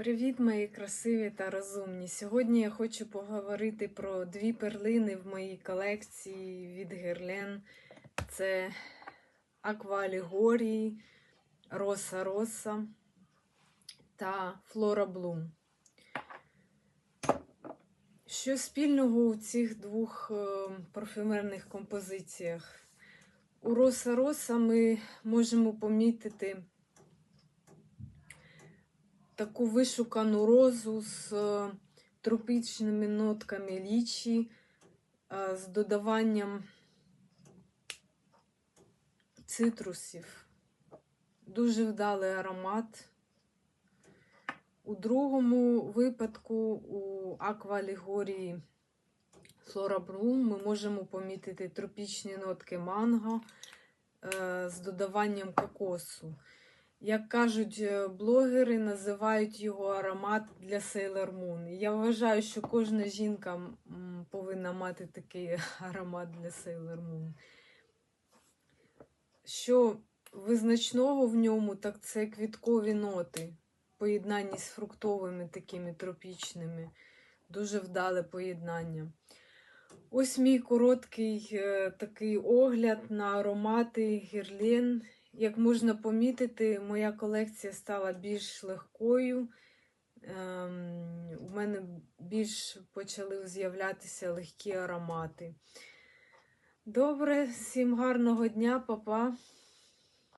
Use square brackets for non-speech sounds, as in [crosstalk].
Привіт, мої красиві та розумні. Сьогодні я хочу поговорити про дві перлини в моїй колекції від Герлен. Це Аквалігорії, Роса Роса та Флора Блум. Що спільного у цих двох е, парфюмерних композиціях? У Роса Роса ми можемо помітити таку вишукану розу з е, тропічними нотками лічі, е, з додаванням цитрусів. Дуже вдалий аромат. У другому випадку у аквалігорії Флора Блум ми можемо помітити тропічні нотки манго е, з додаванням кокосу. Як кажуть е, блогери, називають його аромат для Sailor Moon. Я вважаю, що кожна жінка повинна мати такий [laughs] аромат для Sailor Moon. Що визначного в ньому, так це квіткові ноти, поєднані з фруктовими такими тропічними. Дуже вдале поєднання. Ось мій короткий е, такий огляд на аромати Герлен. Як можна помітити, моя колекція стала більш легкою. Ем, у мене більш почали з'являтися легкі аромати. Добре, всім гарного дня, папа.